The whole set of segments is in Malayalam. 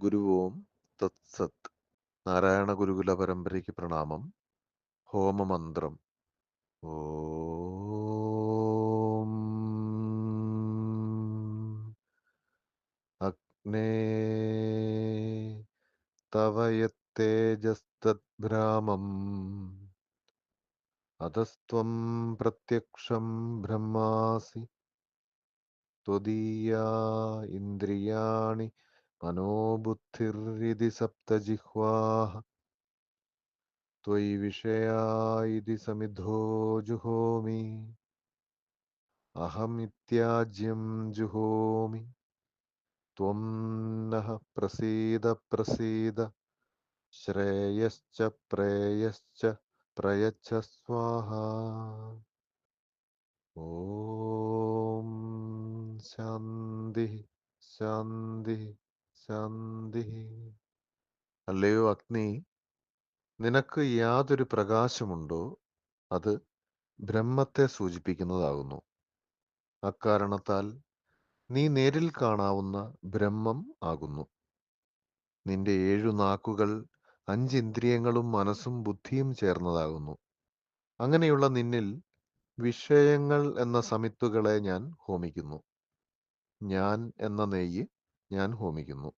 ഗുരു ഓം തത്സത് നാരായണ ഗുരുകുല പരമ്പരയ്ക്ക് പ്രണാമം. ഹോമമന്ത്രം. ഓ. അഗ്നേ തവയത്തേജസ്തദ്ഭ്രാമം. അധസ്ത്വം പ്രത്യക്ഷം ബ്രഹ്മാസി. ത്വദീയ ഇന്ദ്രിയാണി മനോബുദ്ധിർഹൃതി സപ്തജിഹ്വാഹ. ത്വയി വിഷയാ ഇതി സമിധോ ജുഹോമി. അഹം ഇത്യാജ്യം ജുഹോമി. ത്വം നഹ പ്രസീദ പ്രസീദ. ശ്രേയശ്ച പ്രേയശ്ച പ്രയച്ഛ സ്വാഹ. ഓം ശാന്തി ശാന്തി. ശാന്തി. അല്ലയോ അഗ്നി. നിനക്ക് യാതൊരു പ്രകാശമുണ്ടോ? അത് ബ്രഹ്മത്തെ സൂചിപ്പിക്കുന്നതാകുന്നു. അക്കാരണത്താൽ നീ നേരിൽ കാണാവുന്ന ബ്രഹ്മം ആകുന്നു. നിന്റെ ഏഴു നാക്കുകൾ അഞ്ച് ഇന്ദ്രിയങ്ങളും മനസ്സും ബുദ്ധിയും ചേർന്നതാകുന്നു. അങ്ങനെയുള്ള നിന്നിൽ വിഷയങ്ങൾ എന്ന സമിത്തുകളെ ഞാൻ ഹോമിക്കുന്നു. ഞാൻ എന്ന നെയ്യ് ഞാൻ ഹോമിക്കുന്നു.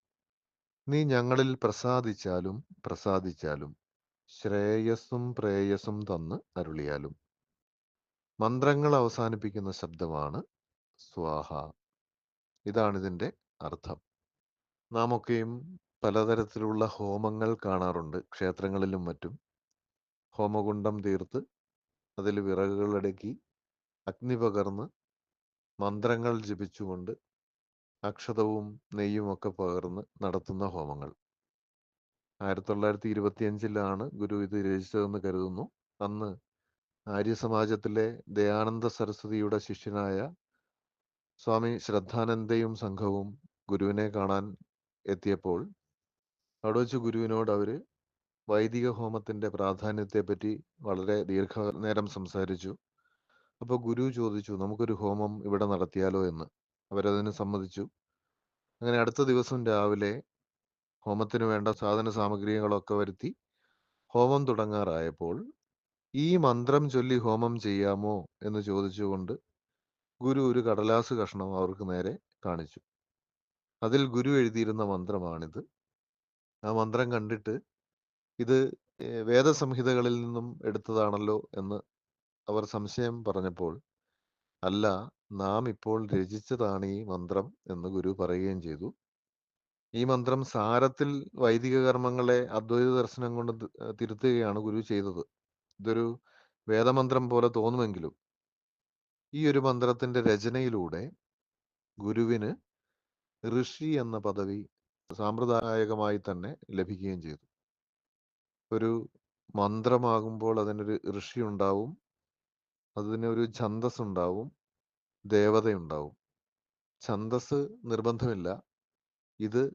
നീ ഞങ്ങളിൽ പ്രസാദിച്ചാലും പ്രസാദിച്ചാലും ശ്രേയസ്സും പ്രേയസ്സും തന്ന് അരുളിയാലും. മന്ത്രങ്ങൾ അവസാനിപ്പിക്കുന്ന ശബ്ദമാണ് സ്വാഹ. ഇതാണിതിന്റെ അർത്ഥം. നാം ഒക്കെയും പലതരത്തിലുള്ള ഹോമങ്ങൾ കാണാറുണ്ട്. ക്ഷേത്രങ്ങളിലും മറ്റും. ഹോമകുണ്ടം തീർത്ത് അതിൽ വിറകുകളടുക്കി അഗ്നി പകർന്ന് മന്ത്രങ്ങൾ ജപിച്ചുകൊണ്ട് അക്ഷതവും നെയ്യും ഒക്കെ പകർന്ന് നടത്തുന്ന ഹോമങ്ങൾ. ആയിരത്തി തൊള്ളായിരത്തി ഇരുപത്തിയഞ്ചിലാണ് ഗുരു ഇത് രചിച്ചതെന്ന് കരുതുന്നു. അന്ന് ആര്യസമാജത്തിലെ ദയാനന്ദ സരസ്വതിയുടെ ശിഷ്യനായ സ്വാമി ശ്രദ്ധാനന്ദയും സംഘവും ഗുരുവിനെ കാണാൻ എത്തിയപ്പോൾ അവിടെ വെച്ച് ഗുരുവിനോട് അവർ വൈദിക ഹോമത്തിന്റെ പ്രാധാന്യത്തെപ്പറ്റി വളരെ ദീർഘനേരം സംസാരിച്ചു. അപ്പോൾ ഗുരു ചോദിച്ചു നമുക്കൊരു ഹോമം ഇവിടെ നടത്തിയാലോ എന്ന്. അവരതിന് സമ്മതിച്ചു. അങ്ങനെ അടുത്ത ദിവസം രാവിലെ ഹോമത്തിന് വേണ്ട സാധന സാമഗ്രികളൊക്കെ വരുത്തി ഹോമം തുടങ്ങാറായപ്പോൾ ഈ മന്ത്രം ചൊല്ലി ഹോമം ചെയ്യാമോ എന്ന് ചോദിച്ചുകൊണ്ട് ഗുരു ഒരു കടലാസ് കഷ്ണം അവർക്ക് നേരെ കാണിച്ചു. അതിൽ ഗുരു എഴുതിയിരുന്ന മന്ത്രമാണിത്. ആ മന്ത്രം കണ്ടിട്ട് ഇത് വേദസംഹിതകളിൽ നിന്നും എടുത്തതാണല്ലോ എന്ന് അവർ സംശയം പറഞ്ഞപ്പോൾ അല്ല നാം ഇപ്പോൾ രചിച്ചതാണ് ഈ മന്ത്രം എന്ന് ഗുരു പറയുകയും ചെയ്തു. ഈ മന്ത്രം സാരത്തിൽ വൈദിക കർമ്മങ്ങളെ അദ്വൈത ദർശനം കൊണ്ട് തിരുത്തുകയാണ് ഗുരു ചെയ്തത്. ഇതൊരു വേദമന്ത്രം പോലെ തോന്നുമെങ്കിലും ഈ ഒരു മന്ത്രത്തിന്റെ രചനയിലൂടെ ഗുരുവിന് ഋഷി എന്ന പദവി സാമ്പ്രദായികമായി തന്നെ ലഭിക്കുകയും ചെയ്തു. ഒരു മന്ത്രമാകുമ്പോൾ അതിനൊരു ഋഷി ഉണ്ടാവും. അതിനൊരു ഛന്തസ് ഉണ്ടാവും ദേവതയുണ്ടാവും. ഛന്ദസ് നിർബന്ധമില്ല. ഇത്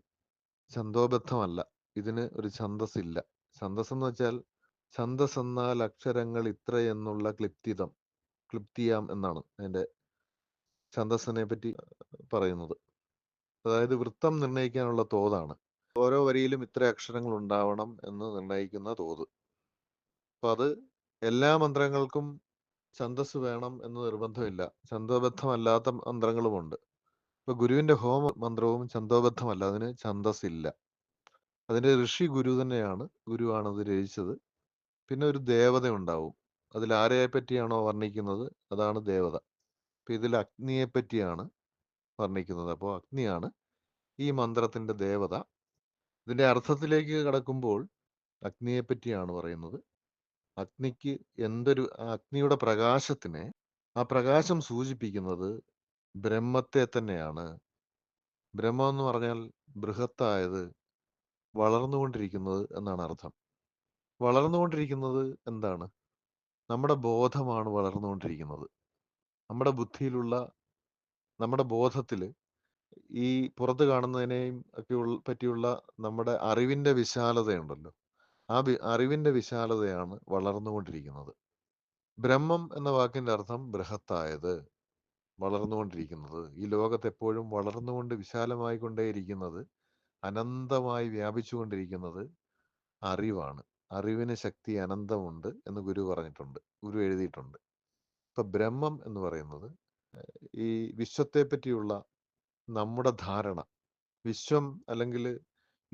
ഛന്ദോബദ്ധമല്ല. ഇതിന് ഒരു ഛന്ദസ് ഇല്ല ഛന്ദസ് എന്ന് വെച്ചാൽ ഛന്ദസ് എന്നാൽ അക്ഷരങ്ങൾ ഇത്രയെന്നുള്ള ക്ലിപ്തിതം ക്ലിപ്തിയാം എന്നാണ് അതിന്റെ ഛന്ദസ്സിനെ പറ്റി പറയുന്നത്. അതായത് വൃത്തം നിർണയിക്കാനുള്ള തോതാണ്. ഓരോ വരിയിലും ഇത്ര അക്ഷരങ്ങൾ ഉണ്ടാവണം എന്ന് നിർണയിക്കുന്ന തോത്. അപ്പൊ അത് എല്ലാ മന്ത്രങ്ങൾക്കും ഛന്തസ് വേണം എന്ന് നിർബന്ധമില്ല. ഛന്ദബദ്ധമല്ലാത്ത മന്ത്രങ്ങളുമുണ്ട്. ഇപ്പൊ ഗുരുവിന്റെ ഹോമ മന്ത്രവും ഛന്ദോബദ്ധമല്ല. അതിന് ഛന്ദസ് ഇല്ല അതിന്റെ ഋഷി ഗുരു തന്നെയാണ് ഗുരുവാണ് അത് രചിച്ചത്. പിന്നെ ഒരു ദേവത ഉണ്ടാവും അതിൽ ആരെ പറ്റിയാണോ വർണിക്കുന്നത്? അതാണ് ദേവത. അപ്പൊ ഇതിൽ അഗ്നിയെ പറ്റിയാണ് വർണിക്കുന്നത്. അപ്പോൾ അഗ്നിയാണ് ഈ മന്ത്രത്തിന്റെ ദേവത. ഇതിന്റെ അർത്ഥത്തിലേക്ക് കടക്കുമ്പോൾ അഗ്നിയെ പറ്റിയാണ് പറയുന്നത്. അഗ്നിക്ക് എന്തൊരു അഗ്നിയുടെ പ്രകാശത്തിനെ ആ പ്രകാശം സൂചിപ്പിക്കുന്നത് ബ്രഹ്മത്തെ തന്നെയാണ്. ബ്രഹ്മം എന്ന് പറഞ്ഞാൽ ബൃഹത്തായത് വളർന്നുകൊണ്ടിരിക്കുന്നത് എന്നാണ് അർത്ഥം. വളർന്നുകൊണ്ടിരിക്കുന്നത് എന്താണ്? നമ്മുടെ ബോധമാണ് വളർന്നുകൊണ്ടിരിക്കുന്നത്. നമ്മുടെ ബുദ്ധിയിലുള്ള നമ്മുടെ ബോധത്തിൽ ഈ പുറത്ത് കാണുന്നതിനെയും ഒക്കെ പറ്റിയുള്ള നമ്മുടെ അറിവിന്റെ വിശാലതയുണ്ടല്ലോ. ആ അറിവിന്റെ വിശാലതയാണ് വളർന്നുകൊണ്ടിരിക്കുന്നത്. ബ്രഹ്മം എന്ന വാക്കിന്റെ അർത്ഥം ബൃഹത്തായത് വളർന്നുകൊണ്ടിരിക്കുന്നത്. ഈ ലോകത്ത് എപ്പോഴും വളർന്നുകൊണ്ട് വിശാലമായി കൊണ്ടേയിരിക്കുന്നത് അനന്തമായി വ്യാപിച്ചുകൊണ്ടിരിക്കുന്നത് അറിവാണ്. അറിവിന് ശക്തി അനന്തമുണ്ട് എന്ന് ഗുരു പറഞ്ഞിട്ടുണ്ട് ഗുരു എഴുതിയിട്ടുണ്ട്. ഇപ്പൊ ബ്രഹ്മം എന്ന് പറയുന്നത് ഈ വിശ്വത്തെ പറ്റിയുള്ള നമ്മുടെ ധാരണ. വിശ്വം അല്ലെങ്കിൽ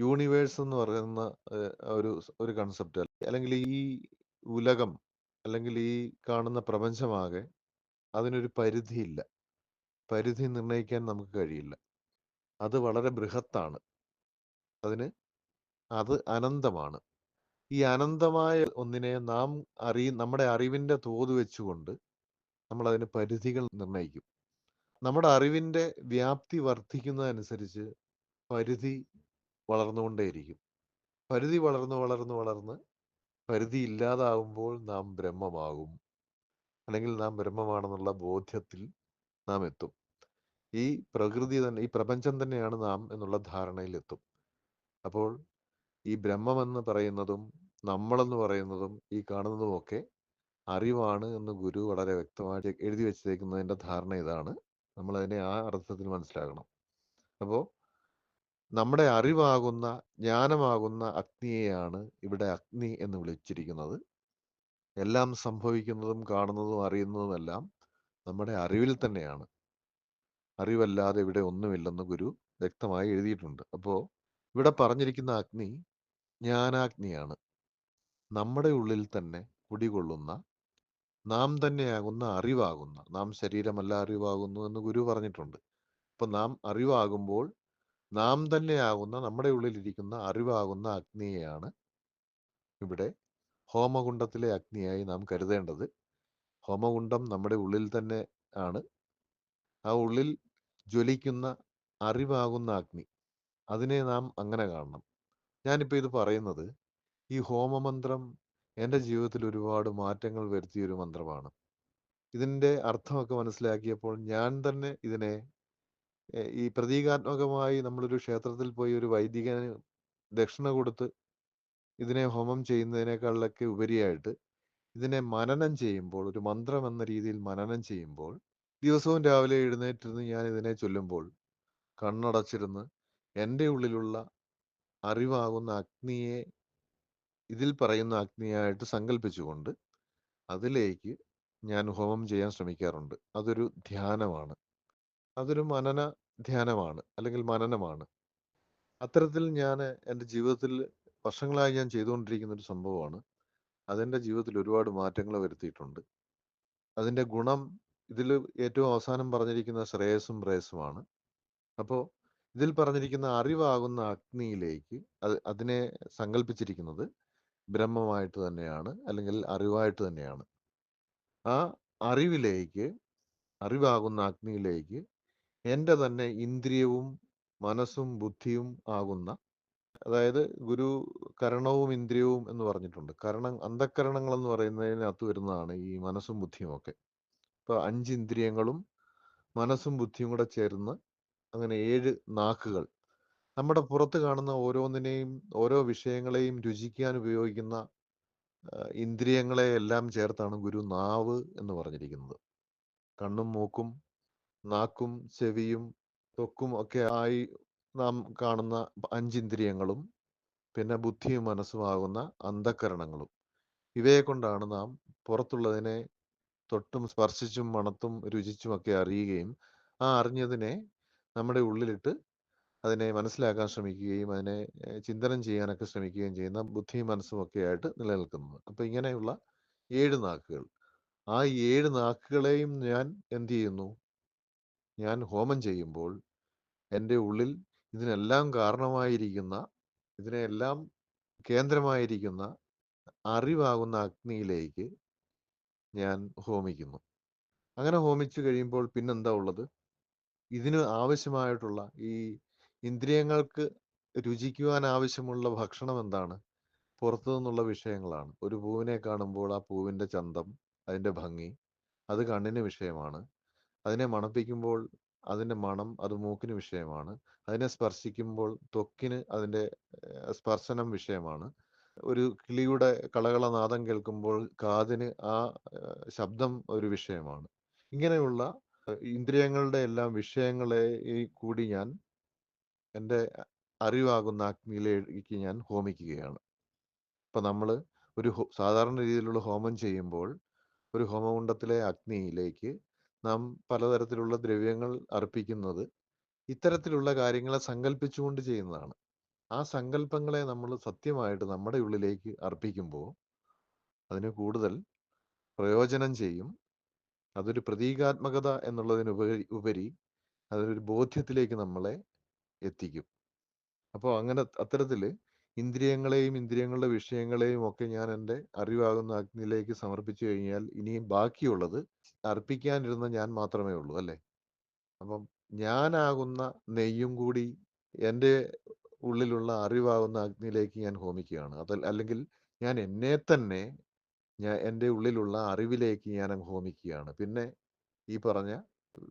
യൂണിവേഴ്സ് എന്ന് പറയുന്ന ഒരു ഒരു കൺസെപ്റ്റ് അല്ലെങ്കിൽ ഈ ഉലകം അല്ലെങ്കിൽ ഈ കാണുന്ന പ്രപഞ്ചമാകെ അതിനൊരു പരിധിയില്ല. പരിധി നിർണയിക്കാൻ നമുക്ക് കഴിയില്ല. അത് വളരെ ബൃഹത്താണ്. അതിന് അത് അനന്തമാണ്. ഈ അനന്തമായ ഒന്നിനെ നാം അറി നമ്മുടെ അറിവിന്റെ തോത് വെച്ചുകൊണ്ട് നമ്മൾ അതിന് പരിധികൾ നിർണയിക്കും. നമ്മുടെ അറിവിന്റെ വ്യാപ്തി വർദ്ധിക്കുന്നതനുസരിച്ച് പരിധി വളർന്നുകൊണ്ടേയിരിക്കും. പരിധി വളർന്ന് വളർന്ന് വളർന്ന് പരിധി ഇല്ലാതാവുമ്പോൾ നാം ബ്രഹ്മമാകും. അല്ലെങ്കിൽ നാം ബ്രഹ്മമാണെന്നുള്ള ബോധ്യത്തിൽ നാം എത്തും. ഈ പ്രകൃതി തന്നെ ഈ പ്രപഞ്ചം തന്നെയാണ് നാം എന്നുള്ള ധാരണയിൽ എത്തും അപ്പോൾ ഈ ബ്രഹ്മമെന്ന് പറയുന്നതും നമ്മളെന്ന് പറയുന്നതും ഈ കാണുന്നതുമൊക്കെ അറിവാണ് എന്ന് ഗുരു വളരെ വ്യക്തമായിട്ട് എഴുതി വെച്ചേക്കുന്നതിന്റെ ധാരണ ഇതാണ്. നമ്മൾ അതിനെ ആ അർത്ഥത്തിൽ മനസ്സിലാക്കണം. അപ്പോൾ നമ്മുടെ അറിവാകുന്ന ജ്ഞാനമാകുന്ന അഗ്നിയെയാണ് ഇവിടെ അഗ്നി എന്ന് വിളിച്ചിരിക്കുന്നത്. എല്ലാം സംഭവിക്കുന്നതും കാണുന്നതും അറിയുന്നതുമെല്ലാം നമ്മുടെ അറിവിൽ തന്നെയാണ്. അറിവല്ലാതെ ഇവിടെ ഒന്നുമില്ലെന്ന് ഗുരു വ്യക്തമായി എഴുതിയിട്ടുണ്ട്. അപ്പോൾ ഇവിടെ പറഞ്ഞിരിക്കുന്ന അഗ്നി ജ്ഞാനാഗ്നിയാണ്. നമ്മുടെ ഉള്ളിൽ തന്നെ കുടികൊള്ളുന്ന നാം തന്നെയാകുന്ന അറിവാകുന്ന നാം ശരീരമല്ല അറിവാകുന്നു എന്ന് ഗുരു പറഞ്ഞിട്ടുണ്ട്. അപ്പൊ നാം അറിവാകുമ്പോൾ നാം തന്നെയാകുന്ന നമ്മുടെ ഉള്ളിലിരിക്കുന്ന അറിവാകുന്ന അഗ്നിയെയാണ് ഇവിടെ ഹോമകുണ്ടത്തിലെ അഗ്നിയായി നാം കരുതേണ്ടത്. ഹോമകുണ്ടം നമ്മുടെ ഉള്ളിൽ തന്നെ ആണ്. ആ ഉള്ളിൽ ജ്വലിക്കുന്ന അറിവാകുന്ന അഗ്നി. അതിനെ നാം അങ്ങനെ കാണണം. ഞാനിപ്പോൾ ഇത് പറയുന്നത് ഈ ഹോമമന്ത്രം എന്റെ ജീവിതത്തിൽ ഒരുപാട് മാറ്റങ്ങൾ വരുത്തിയൊരു മന്ത്രമാണ്. ഇതിന്റെ അർത്ഥമൊക്കെ മനസ്സിലാക്കിയപ്പോൾ ഞാൻ തന്നെ ഇതിനെ ഈ പ്രതീകാത്മകമായി നമ്മളൊരു ക്ഷേത്രത്തിൽ പോയി ഒരു വൈദികന് ദക്ഷിണ കൊടുത്ത് ഇതിനെ ഹോമം ചെയ്യുന്നതിനേക്കാളൊക്കെ ഉപരിയായിട്ട് ഇതിനെ മനനം ചെയ്യുമ്പോൾ ഒരു മന്ത്രം എന്ന രീതിയിൽ മനനം ചെയ്യുമ്പോൾ ദിവസവും രാവിലെ എഴുന്നേറ്റിരുന്ന് ഞാൻ ഇതിനെ ചൊല്ലുമ്പോൾ കണ്ണടച്ചിരുന്ന് എന്റെ ഉള്ളിലുള്ള അറിവാകുന്ന അഗ്നിയെ ഇതിൽ പറയുന്ന അഗ്നിയായിട്ട് സങ്കല്പിച്ചുകൊണ്ട് അതിലേക്ക് ഞാൻ ഹോമം ചെയ്യാൻ ശ്രമിക്കാറുണ്ട്. അതൊരു ധ്യാനമാണ്. അതൊരു മനന ധ്യാനമാണ് അല്ലെങ്കിൽ മനനമാണ്. അത്തരത്തിൽ ഞാൻ എന്റെ ജീവിതത്തിൽ വർഷങ്ങളായി ഞാൻ ചെയ്തുകൊണ്ടിരിക്കുന്ന ഒരു സംഭവമാണ്. അതെന്റെ ജീവിതത്തിൽ ഒരുപാട് മാറ്റങ്ങൾ വരുത്തിയിട്ടുണ്ട്. അതിന്റെ ഗുണം ഇതിൽ ഏറ്റവും അവസാനം പറഞ്ഞിരിക്കുന്ന ശ്രേയസും പ്രേയസുമാണ് അപ്പോൾ ഇതിൽ പറഞ്ഞിരിക്കുന്ന അറിവാകുന്ന അഗ്നിയിലേക്ക് അത് അതിനെ സങ്കല്പിച്ചിരിക്കുന്നത് ബ്രഹ്മമായിട്ട് തന്നെയാണ് അല്ലെങ്കിൽ അറിവായിട്ട് തന്നെയാണ്. ആ അറിവിലേക്ക് അറിവാകുന്ന അഗ്നിയിലേക്ക് എന്റെ തന്നെ ഇന്ദ്രിയവും മനസ്സും ബുദ്ധിയും ആകുന്ന അതായത് ഗുരു കരണവും ഇന്ദ്രിയവും എന്ന് പറഞ്ഞിട്ടുണ്ട്. കരണം അന്ധക്കരണങ്ങൾ എന്ന് പറയുന്നതിനകത്ത് വരുന്നതാണ് ഈ മനസ്സും ബുദ്ധിയും ഒക്കെ. ഇപ്പൊ അഞ്ച് ഇന്ദ്രിയങ്ങളും മനസ്സും ബുദ്ധിയും കൂടെ ചേർന്ന് അങ്ങനെ ഏഴ് നാക്കുകൾ. നമ്മുടെ പുറത്ത് കാണുന്ന ഓരോന്നിനെയും ഓരോ വിഷയങ്ങളെയും രുചിക്കാൻ ഉപയോഗിക്കുന്ന ഇന്ദ്രിയങ്ങളെ എല്ലാം ചേർത്താണ് ഗുരു നാവ് എന്ന് പറഞ്ഞിരിക്കുന്നത്. കണ്ണും മൂക്കും നാക്കും ചെവിയും ത്വക്കും ഒക്കെ ആയി നാം കാണുന്ന അഞ്ചിന്ദ്രിയങ്ങളും പിന്നെ ബുദ്ധിയും മനസ്സുമാകുന്ന അന്ധക്കരണങ്ങളും ഇവയെ കൊണ്ടാണ് നാം പുറത്തുള്ളതിനെ തൊട്ടും സ്പർശിച്ചും മണത്തും രുചിച്ചും ഒക്കെ അറിയുകയും ആ അറിഞ്ഞതിനെ നമ്മുടെ ഉള്ളിലിട്ട് അതിനെ മനസ്സിലാക്കാൻ ശ്രമിക്കുകയും അതിനെ ചിന്തനം ചെയ്യാനൊക്കെ ശ്രമിക്കുകയും ചെയ്യുന്ന ബുദ്ധിയും മനസ്സും ഒക്കെ ആയിട്ട് നിലനിൽക്കുന്നത്. അപ്പൊ ഇങ്ങനെയുള്ള ഏഴ് നാക്കുകൾ. ആ ഏഴ് നാക്കുകളെയും ഞാൻ എന്ത് ചെയ്യുന്നു? ഞാൻ ഹോമം ചെയ്യുമ്പോൾ എന്റെ ഉള്ളിൽ ഇതിനെല്ലാം കാരണമായിരിക്കുന്ന ഇതിനെല്ലാം കേന്ദ്രമായിരിക്കുന്ന അറിവാകുന്ന അഗ്നിയിലേക്ക് ഞാൻ ഹോമിക്കുന്നു. അങ്ങനെ ഹോമിച്ചു കഴിയുമ്പോൾ പിന്നെന്താ ഉള്ളത്? ഇതിന് ആവശ്യമായിട്ടുള്ള ഈ ഇന്ദ്രിയങ്ങൾക്ക് രുചിക്കുവാൻ ആവശ്യമുള്ള ഭക്ഷണം എന്താണ്? പുറത്തു നിന്നുള്ള വിഷയങ്ങളാണ്. ഒരു പൂവിനെ കാണുമ്പോൾ ആ പൂവിന്റെ ചന്തം അതിന്റെ ഭംഗി അത് കണ്ണിന് വിഷയമാണ്. അതിനെ മണപ്പിക്കുമ്പോൾ അതിന്റെ മണം അത് മൂക്കിന് വിഷയമാണ്. അതിനെ സ്പർശിക്കുമ്പോൾ ത്വക്കിന് അതിന്റെ സ്പർശനം വിഷയമാണ്. ഒരു കിളിയുടെ കളകളനാദം കേൾക്കുമ്പോൾ കാതിന് ആ ശബ്ദം ഒരു വിഷയമാണ്. ഇങ്ങനെയുള്ള ഇന്ദ്രിയങ്ങളുടെ എല്ലാം വിഷയങ്ങളെ കൂടി ഞാൻ എന്റെ അറിവാകുന്ന അഗ്നിയിലേക്ക് ഞാൻ ഹോമിക്കുകയാണ്. ഇപ്പം നമ്മൾ ഒരു സാധാരണ രീതിയിലുള്ള ഹോമം ചെയ്യുമ്പോൾ ഒരു ഹോമകുണ്ടത്തിലെ അഗ്നിയിലേക്ക് നാം പലതരത്തിലുള്ള ദ്രവ്യങ്ങൾ അർപ്പിക്കുന്നത് ഇത്തരത്തിലുള്ള കാര്യങ്ങളെ സങ്കല്പിച്ചുകൊണ്ട് ചെയ്യുന്നതാണ്. ആ സങ്കല്പങ്ങളെ നമ്മൾ സത്യമായിട്ട് നമ്മുടെ ഉള്ളിലേക്ക് അർപ്പിക്കുമ്പോൾ അതിന് കൂടുതൽ പ്രയോജനം ചെയ്യും. അതൊരു പ്രതീകാത്മകത എന്നുള്ളതിനുപരി ഉപരി അതൊരു ബോധ്യത്തിലേക്ക് നമ്മളെ എത്തിക്കും. അപ്പോൾ അങ്ങനെ അത്തരത്തിൽ ഇന്ദ്രിയങ്ങളെയും ഇന്ദ്രിയങ്ങളുടെ വിഷയങ്ങളെയും ഒക്കെ ഞാൻ എന്റെ അറിവാകുന്ന അഗ്നിയിലേക്ക് സമർപ്പിച്ചു കഴിഞ്ഞാൽ ഇനിയും ബാക്കിയുള്ളത് അർപ്പിക്കാനിരുന്ന ഞാൻ മാത്രമേ ഉള്ളൂ അല്ലേ? അപ്പം ഞാനാകുന്ന നെയ്യും കൂടി എന്റെ ഉള്ളിലുള്ള അറിവാകുന്ന അഗ്നിയിലേക്ക് ഞാൻ ഹോമിക്കുകയാണ്. അത് അല്ലെങ്കിൽ ഞാൻ എന്നെ തന്നെ ഞാൻ എന്റെ ഉള്ളിലുള്ള അറിവിലേക്ക് ഞാൻ ഹോമിക്കുകയാണ്. പിന്നെ ഈ പറഞ്ഞ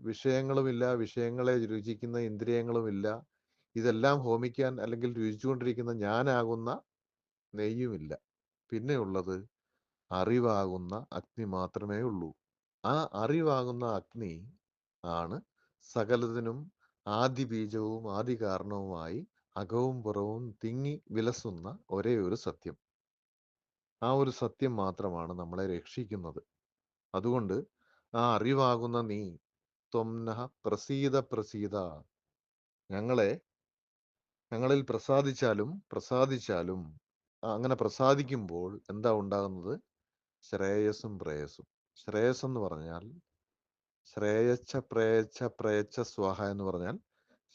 വിഷയങ്ങളുമില്ല വിഷയങ്ങളെ രുചിക്കുന്ന ഇന്ദ്രിയങ്ങളുമില്ല ഇതെല്ലാം ഹോമിക്കാൻ അല്ലെങ്കിൽ രുചിച്ചുകൊണ്ടിരിക്കുന്ന ഞാനാകുന്ന നെയ്യുമില്ല. പിന്നെയുള്ളത് അറിവാകുന്ന അഗ്നി മാത്രമേ ഉള്ളൂ. ആ അറിവാകുന്ന അഗ്നി ആണ് സകലതിനും ആദി ബീജവും ആദി കാരണവുമായി അകവും പുറവും തിങ്ങി വിലസുന്ന ഒരേ ഒരു സത്യം. ആ ഒരു സത്യം മാത്രമാണ് നമ്മളെ രക്ഷിക്കുന്നത്. അതുകൊണ്ട് ആ അറിവാകുന്ന നീ ത്വംന പ്രസീത പ്രസീത ഞങ്ങളെ ഞങ്ങളിൽ പ്രസാദിച്ചാലും പ്രസാദിച്ചാലും അങ്ങനെ പ്രസാദിക്കുമ്പോൾ എന്താ ഉണ്ടാകുന്നത്? ശ്രേയസ്സും പ്രേയസ്സും. ശ്രേയസ് എന്ന് പറഞ്ഞാൽ ശ്രേയച്ഛ പ്രേയച്ഛ പ്രേയച്ഛ സ്വാഹ എന്ന് പറഞ്ഞാൽ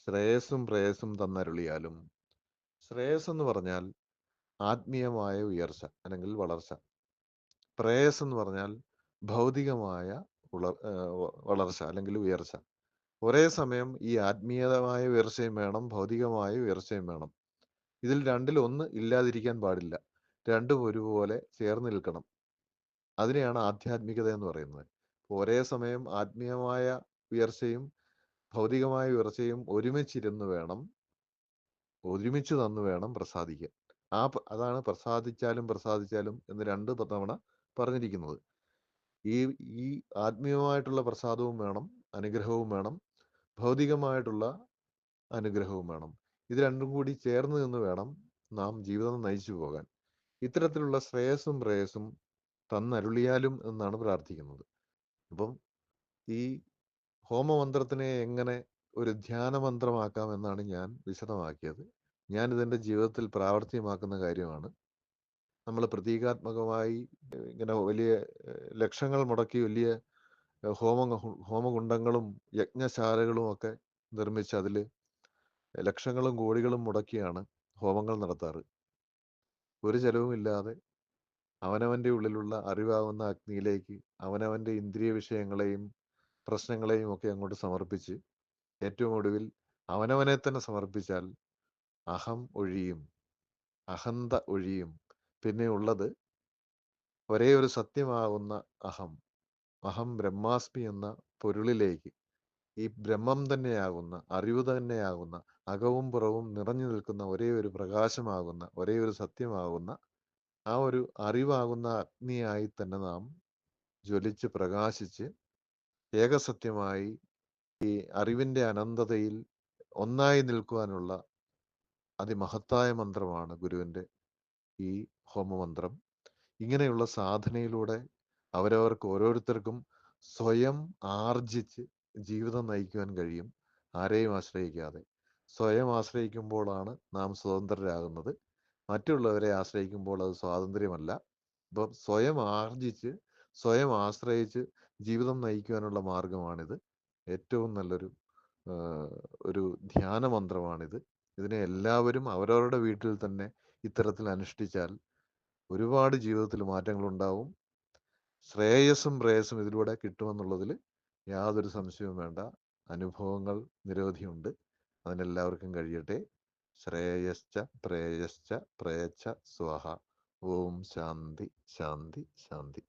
ശ്രേയസ്സും പ്രേയസ്സും തന്നരുളിയാലും. ശ്രേയസ് എന്ന് പറഞ്ഞാൽ ആത്മീയമായ ഉയർച്ച അല്ലെങ്കിൽ വളർച്ച. പ്രേയസ് എന്ന് പറഞ്ഞാൽ ഭൗതികമായ വളർച്ച അല്ലെങ്കിൽ ഉയർച്ച. ഒരേ സമയം ഈ ആത്മീയമായ ഉയർച്ചയും വേണം ഭൗതികമായ ഉയർച്ചയും വേണം. ഇതിൽ രണ്ടിൽ ഒന്ന് ഇല്ലാതിരിക്കാൻ പാടില്ല. രണ്ടും ഒരുപോലെ ചേർന്ന് നിൽക്കണം. അതിനെയാണ് ആധ്യാത്മികത എന്ന് പറയുന്നത്. ഒരേ സമയം ആത്മീയമായ ഉയർച്ചയും ഭൗതികമായ ഉയർച്ചയും ഒരുമിച്ചിരുന്ന് വേണം ഒരുമിച്ച് തന്നു വേണം പ്രസാദിക്കാൻ. ആ അതാണ് പ്രസാദിച്ചാലും പ്രസാദിച്ചാലും എന്ന് രണ്ട് തവണ പറഞ്ഞിരിക്കുന്നത്. ഈ ഈ ആത്മീയമായിട്ടുള്ള പ്രസാദവും വേണം അനുഗ്രഹവും വേണം ഭൗതികമായിട്ടുള്ള അനുഗ്രഹവും വേണം. ഇത് രണ്ടും കൂടി ചേർന്ന് നിന്ന് വേണം നാം ജീവിതം നയിച്ചു പോകാൻ. ഇത്തരത്തിലുള്ള ശ്രേയസ്സും പ്രേയസ്സും തന്നരുളിയാലും എന്നാണ് പ്രാർത്ഥിക്കുന്നത്. അപ്പം ഈ ഹോമമന്ത്രത്തിനെ എങ്ങനെ ഒരു ധ്യാന മന്ത്രമാക്കാം എന്നാണ് ഞാൻ വിശദമാക്കിയത്. ഞാൻ ഇതെന്റെ ജീവിതത്തിൽ പ്രാവർത്തികമാക്കുന്ന കാര്യമാണ്. നമ്മൾ പ്രതീകാത്മകമായി ഇങ്ങനെ വലിയ ലക്ഷങ്ങൾ മുടക്കി വലിയ ഹോമ ഹോമകുണ്ടങ്ങളും യജ്ഞശാലകളും ഒക്കെ നിർമ്മിച്ച് അതിൽ ലക്ഷങ്ങളും കോടികളും മുടക്കിയാണ് ഹോമങ്ങൾ നടത്താറ്. ഒരു ചെലവുമില്ലാതെ അവനവന്റെ ഉള്ളിലുള്ള അറിവാകുന്ന അഗ്നിയിലേക്ക് അവനവന്റെ ഇന്ദ്രിയ വിഷയങ്ങളെയും പ്രശ്നങ്ങളെയും ഒക്കെ അങ്ങോട്ട് സമർപ്പിച്ച് ഏറ്റവും ഒടുവിൽ അവനവനെ തന്നെ സമർപ്പിച്ചാൽ അഹം ഒഴിയും അഹന്ത ഒഴിയും. പിന്നെ ഉള്ളത് ഒരേ ഒരു സത്യമാകുന്ന അഹം. അഹം ബ്രഹ്മാസ്മി എന്ന പൊരുളിലേക്ക്. ഈ ബ്രഹ്മം തന്നെയാകുന്ന അറിവ് തന്നെയാകുന്ന അകവും പുറവും നിറഞ്ഞു നിൽക്കുന്ന ഒരേ ഒരു പ്രകാശമാകുന്ന ഒരേ ഒരു സത്യമാകുന്ന ആ ഒരു അറിവാകുന്ന അഗ്നിയായി തന്നെ നാം ജ്വലിച്ച് പ്രകാശിച്ച് ഏകസത്യമായി ഈ അറിവിന്റെ അനന്തതയിൽ ഒന്നായി നിൽക്കുവാനുള്ള അതിമഹത്തായ മന്ത്രമാണ് ഗുരുവിന്റെ ഈ ഹോമമന്ത്രം. ഇങ്ങനെയുള്ള സാധനയിലൂടെ അവരവർക്ക് ഓരോരുത്തർക്കും സ്വയം ആർജിച്ച് ജീവിതം നയിക്കുവാൻ കഴിയും. ആരെയും ആശ്രയിക്കാതെ. സ്വയം ആശ്രയിക്കുമ്പോഴാണ് നാം സ്വതന്ത്രരാകുന്നത്. മറ്റുള്ളവരെ ആശ്രയിക്കുമ്പോൾ അത് സ്വാതന്ത്ര്യമല്ല. അപ്പം സ്വയം ആർജിച്ച് സ്വയം ആശ്രയിച്ച് ജീവിതം നയിക്കുവാനുള്ള മാർഗമാണിത്. ഏറ്റവും നല്ലൊരു ഒരു ധ്യാന മന്ത്രമാണിത് ഇതിനെ എല്ലാവരും അവരവരുടെ വീട്ടിൽ തന്നെ ഇത്തരത്തിൽ അനുഷ്ഠിച്ചാൽ ഒരുപാട് ജീവിതത്തിൽ മാറ്റങ്ങൾ ഉണ്ടാവും ശ്രേയസ്സും പ്രേയസ്സും ഇതിലൂടെ കിട്ടുമെന്നുള്ളതിൽ യാതൊരു സംശയവും വേണ്ട. അനുഭവങ്ങൾ നിരവധിയുണ്ട്. അതിനെല്ലാവർക്കും കഴിയട്ടെ. ശ്രേയശ്ച പ്രേയശ്ച പ്രേയച്ച സ്വഹ. ഓം ശാന്തി ശാന്തി ശാന്തി.